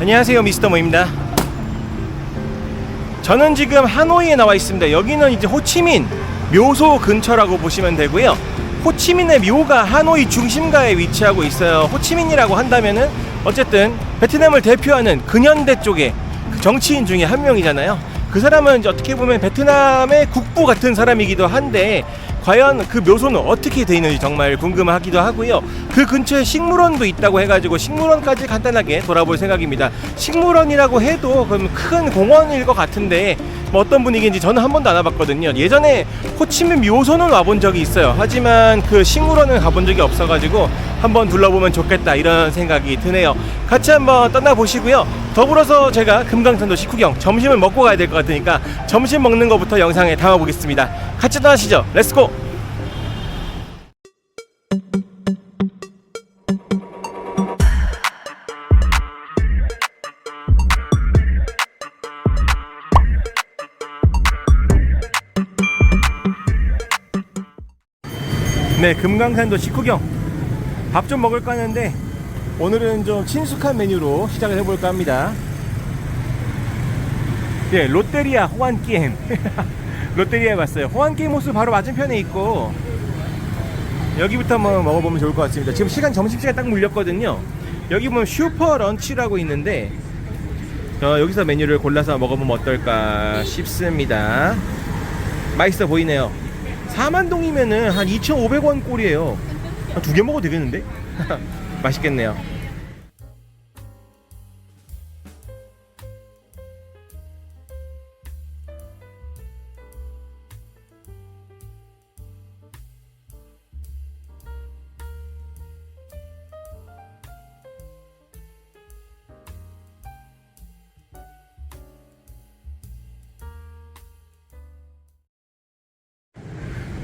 안녕하세요 미스터 모입니다. 저는 지금 하노이에 나와 있습니다. 여기는 이제 호치민 묘소 근처라고 보시면 되고요. 호치민의 묘가 하노이 중심가에 위치하고 있어요. 호치민이라고 한다면은 어쨌든 베트남을 대표하는 근현대 쪽의 그 정치인 중에 한 명이잖아요. 그 사람은 어떻게 보면 베트남의 국부 같은 사람이기도 한데 과연 그 묘소는 어떻게 돼 있는지 정말 궁금하기도 하고요. 그 근처에 식물원도 있다고 해가지고 식물원까지 간단하게 돌아볼 생각입니다. 식물원이라고 해도 그럼 큰 공원일 것 같은데 뭐 어떤 분위기인지 저는 한 번도 안 와봤거든요. 예전에 호치민 묘소는 와본 적이 있어요. 하지만 그 식물원은 가본 적이 없어가지고 한번 둘러보면 좋겠다 이런 생각이 드네요. 같이 한번 떠나보시고요. 더불어서 제가 금강산도 식후경 점심을 먹고 가야 될 것 같으니까 점심 먹는 것부터 영상에 담아보겠습니다. 같이 떠나시죠. 렛츠고! 네, 금강산도 식후경 밥 좀 먹을까 하는데 오늘은 좀 친숙한 메뉴로 시작을 해볼까 합니다. 예, 롯데리아 호환게임 롯데리아에 왔어요. 호환게임 호수 바로 맞은편에 있고 여기부터 한번 먹어보면 좋을 것 같습니다. 지금 시간 점심시간 딱 물렸거든요. 여기 보면 슈퍼 런치라고 있는데 저 여기서 메뉴를 골라서 먹어보면 어떨까 싶습니다. 맛있어 보이네요. 4만 동이면은 한 2,500원 꼴이에요. 두 개 먹어도 되겠는데? 맛있겠네요.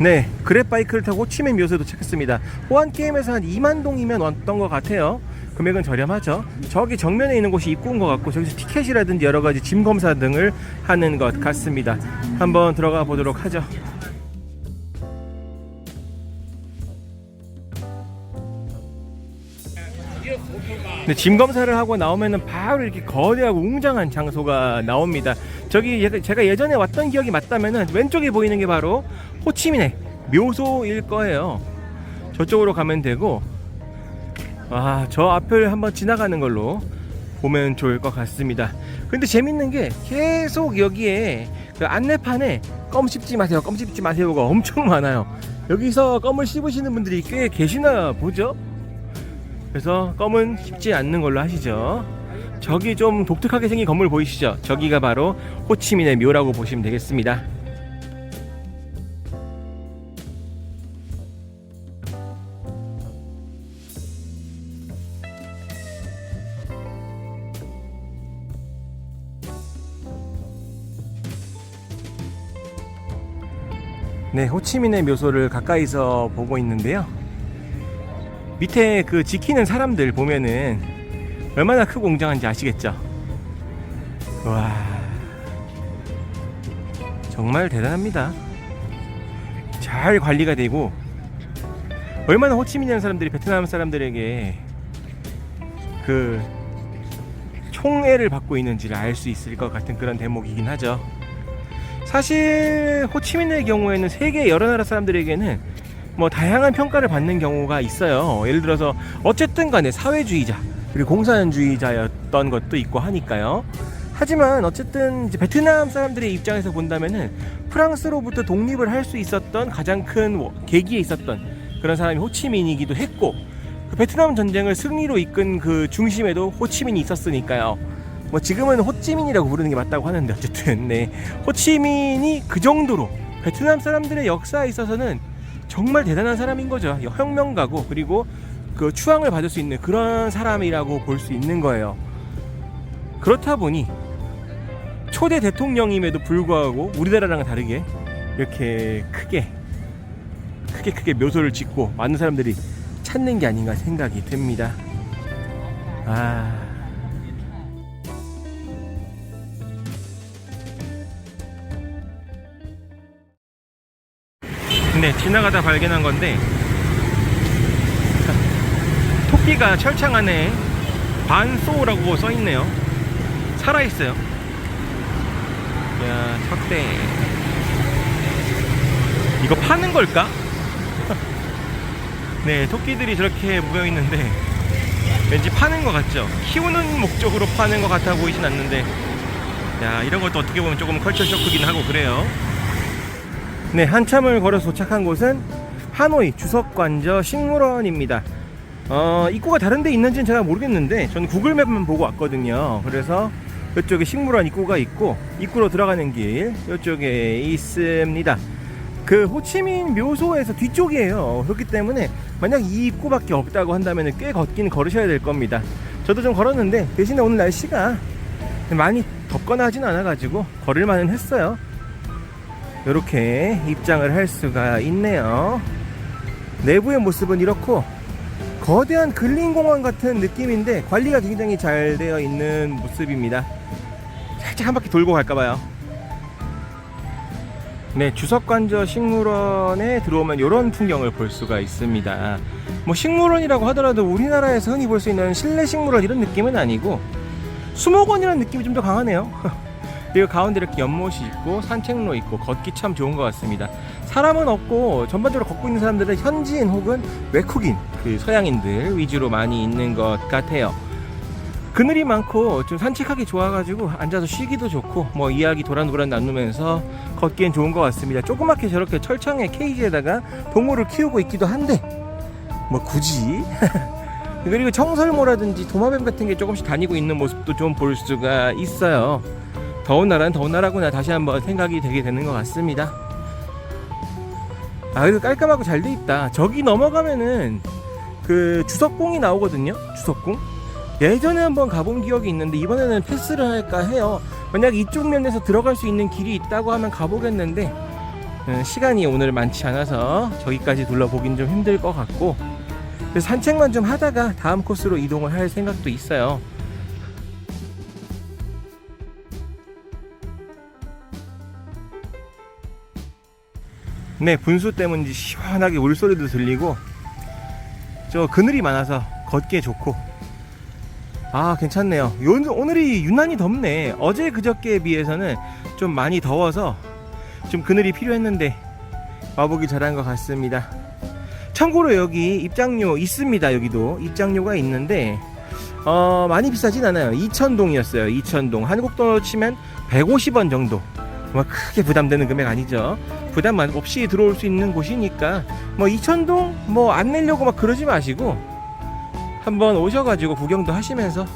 네, 그랩바이크를 타고 호치민 묘소에 도착했습니다. 호환 게임에서 한 2만 동이면 왔던 것 같아요. 금액은 저렴하죠. 저기 정면에 있는 곳이 입구인 것 같고 저기서 티켓이라든지 여러 가지 짐 검사 등을 하는 것 같습니다. 한번 들어가 보도록 하죠. 네, 짐 검사를 하고 나오면은 바로 이렇게 거대하고 웅장한 장소가 나옵니다. 저기 예- 제가 예전에 왔던 기억이 맞다면은 왼쪽에 보이는 게 바로 호치민의 묘소일 거예요. 저쪽으로 가면 되고, 아, 저 앞을 한번 지나가는 걸로 보면 좋을 것 같습니다. 근데 재밌는 게 계속 여기에 그 안내판에 껌 씹지 마세요, 껌 씹지 마세요가 엄청 많아요. 여기서 껌을 씹으시는 분들이 꽤 계시나 보죠? 그래서 껌은 씹지 않는 걸로 하시죠. 저기 좀 독특하게 생긴 건물 보이시죠? 저기가 바로 호치민의 묘라고 보시면 되겠습니다. 네, 호치민의 묘소를 가까이서 보고 있는데요. 밑에 그 지키는 사람들 보면은 얼마나 크고 웅장한지 아시겠죠? 와 정말 대단합니다. 잘 관리가 되고 얼마나 호치민이라는 사람들이 베트남 사람들에게 그 총애를 받고 있는지를 알 수 있을 것 같은 그런 대목이긴 하죠. 사실 호치민의 경우에는 세계 여러 나라 사람들에게는 뭐 다양한 평가를 받는 경우가 있어요. 예를 들어서 어쨌든 간에 사회주의자 그리고 공산주의자였던 것도 있고 하니까요. 하지만 어쨌든 베트남 사람들의 입장에서 본다면은 프랑스로부터 독립을 할 수 있었던 가장 큰 워- 계기에 있었던 그런 사람이 호치민이기도 했고 그 베트남 전쟁을 승리로 이끈 그 중심에도 호치민이 있었으니까요. 뭐 지금은 호찌민이라고 부르는 게 맞다고 하는데 어쨌든 네 호치민이 그 정도로 베트남 사람들의 역사에 있어서는 정말 대단한 사람인 거죠. 혁명가고 그리고 그 추앙을 받을 수 있는 그런 사람이라고 볼 수 있는 거예요. 그렇다 보니 초대 대통령임에도 불구하고 우리나라랑은 다르게 이렇게 크게 크게 크게 묘소를 짓고 많은 사람들이 찾는 게 아닌가 생각이 듭니다. 아. 네, 지나가다 발견한 건데 토끼가 철창 안에 반소라고 써 있네요. 살아 있어요. 야, 척대. 이거 파는 걸까? 네, 토끼들이 저렇게 모여 있는데 왠지 파는 것 같죠? 키우는 목적으로 파는 것 같아 보이진 않는데 야, 이런 것도 어떻게 보면 조금 컬처 쇼크긴 하고 그래요. 네, 한참을 걸어서 도착한 곳은 하노이 주석관저 식물원입니다. 어, 입구가 다른 데 있는지는 제가 모르겠는데 저는 구글맵만 보고 왔거든요. 그래서 이쪽에 식물원 입구가 있고 입구로 들어가는 길 이쪽에 있습니다. 그 호치민 묘소에서 뒤쪽이에요. 그렇기 때문에 만약 이 입구밖에 없다고 한다면 꽤 걷긴 걸으셔야 될 겁니다. 저도 좀 걸었는데 대신에 오늘 날씨가 많이 덥거나 하진 않아가지고 걸을만은 했어요. 이렇게 입장을 할 수가 있네요. 내부의 모습은 이렇고 거대한 근린공원 같은 느낌인데 관리가 굉장히 잘 되어 있는 모습입니다. 살짝 한 바퀴 돌고 갈까봐요. 네, 주석관저 식물원에 들어오면 이런 풍경을 볼 수가 있습니다. 뭐 식물원이라고 하더라도 우리나라에서 흔히 볼 수 있는 실내 식물원 이런 느낌은 아니고 수목원이라는 느낌이 좀 더 강하네요. 그리고 가운데 이렇게 연못이 있고 산책로 있고 걷기 참 좋은 것 같습니다. 사람은 없고 전반적으로 걷고 있는 사람들은 현지인 혹은 외국인, 그 서양인들 위주로 많이 있는 것 같아요. 그늘이 많고 좀 산책하기 좋아가지고 앉아서 쉬기도 좋고 뭐 이야기 도란도란 나누면서 걷기엔 좋은 것 같습니다. 조그맣게 저렇게 철창의 케이지에다가 동물을 키우고 있기도 한데 뭐 굳이 그리고 청설모라든지 도마뱀 같은 게 조금씩 다니고 있는 모습도 좀 볼 수가 있어요. 더운 나라는 더운 나라구나 다시 한번 생각이 되게 되는 것 같습니다. 아 그래도 깔끔하고 잘 돼 있다. 저기 넘어가면은 그 주석궁이 나오거든요. 주석궁. 예전에 한번 가본 기억이 있는데 이번에는 패스를 할까 해요. 만약 이쪽 면에서 들어갈 수 있는 길이 있다고 하면 가보겠는데 음, 시간이 오늘 많지 않아서 저기까지 둘러보긴 좀 힘들 것 같고 산책만 좀 하다가 다음 코스로 이동을 할 생각도 있어요. 네, 분수 때문인지 시원하게 물소리도 들리고 저 그늘이 많아서 걷기에 좋고 아 괜찮네요. 요- 오늘이 유난히 덥네. 어제 그저께에 비해서는 좀 많이 더워서 좀 그늘이 필요했는데 와보기 잘한 것 같습니다. 참고로 여기 입장료 있습니다. 여기도 입장료가 있는데 어 많이 비싸진 않아요. 2,000동이었어요. 2,000동 한국 돈으로 치면 150원 정도. 뭐 크게 부담되는 금액 아니죠. 부담 없이 들어올 수 있는 곳이니까 뭐 2,000동 뭐 안 내려고 막 그러지 마시고 한번 오셔가지고 구경도 하시면서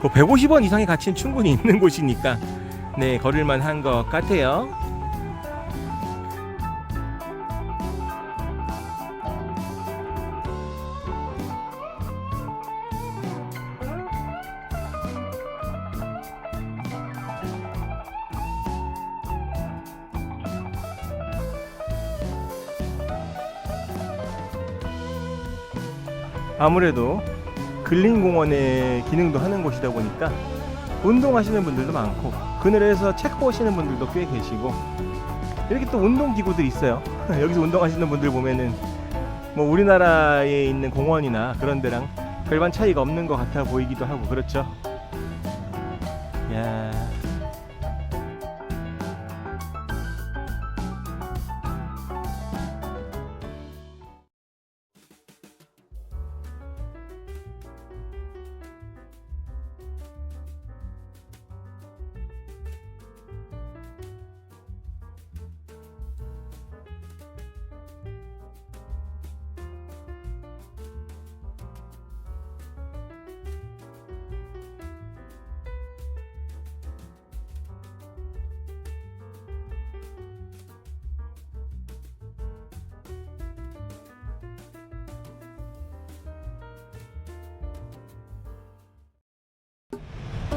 그 150원 이상의 가치는 충분히 있는 곳이니까 네 걸을만 한 것 같아요. 아무래도 근린공원의 기능도 하는 곳이다 보니까 운동하시는 분들도 많고 그늘에서 책 보시는 분들도 꽤 계시고 이렇게 또 운동기구들이 있어요. 여기서 운동하시는 분들 보면은 뭐 우리나라에 있는 공원이나 그런 데랑 별반 차이가 없는 것 같아 보이기도 하고 그렇죠? 야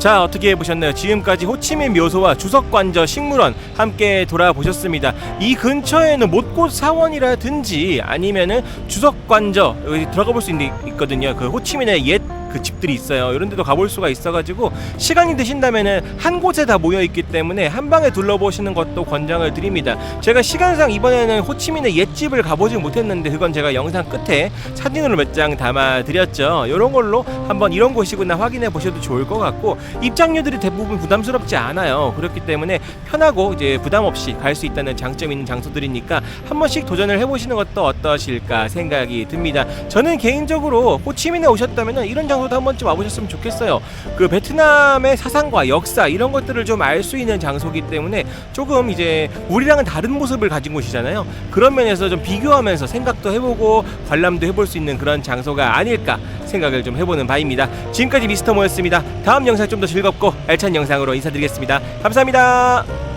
자 어떻게 보셨나요? 지금까지 호치민 묘소와 주석관저 식물원 함께 돌아보셨습니다. 이 근처에는 못꽃 사원이라든지 아니면은 주석관저 여기 들어가 볼 수 있거든요. 그 호치민의 옛 그 집들이 있어요. 이런 데도 가볼 수가 있어가지고 시간이 되신다면은 한 곳에 다 모여 있기 때문에 한 방에 둘러보시는 것도 권장을 드립니다. 제가 시간상 이번에는 호치민의 옛집을 가보지 못했는데 그건 제가 영상 끝에 사진으로 몇 장 담아 드렸죠. 이런 걸로 한번 이런 곳이구나 확인해 보셔도 좋을 것 같고 입장료들이 대부분 부담스럽지 않아요. 그렇기 때문에 편하고 이제 부담 없이 갈 수 있다는 장점 있는 장소들이니까 한 번씩 도전을 해보시는 것도 어떠실까 생각이 듭니다. 저는 개인적으로 호치민에 오셨다면 이런 한 번쯤 와보셨으면 좋겠어요. 그 베트남의 사상과 역사 이런 것들을 좀 알 수 있는 장소기 때문에 조금 이제 우리랑은 다른 모습을 가진 곳이잖아요. 그런 면에서 좀 비교하면서 생각도 해보고 관람도 해볼 수 있는 그런 장소가 아닐까 생각을 좀 해보는 바입니다. 지금까지 미스터 모였습니다. 다음 영상 좀 더 즐겁고 알찬 영상으로 인사드리겠습니다. 감사합니다.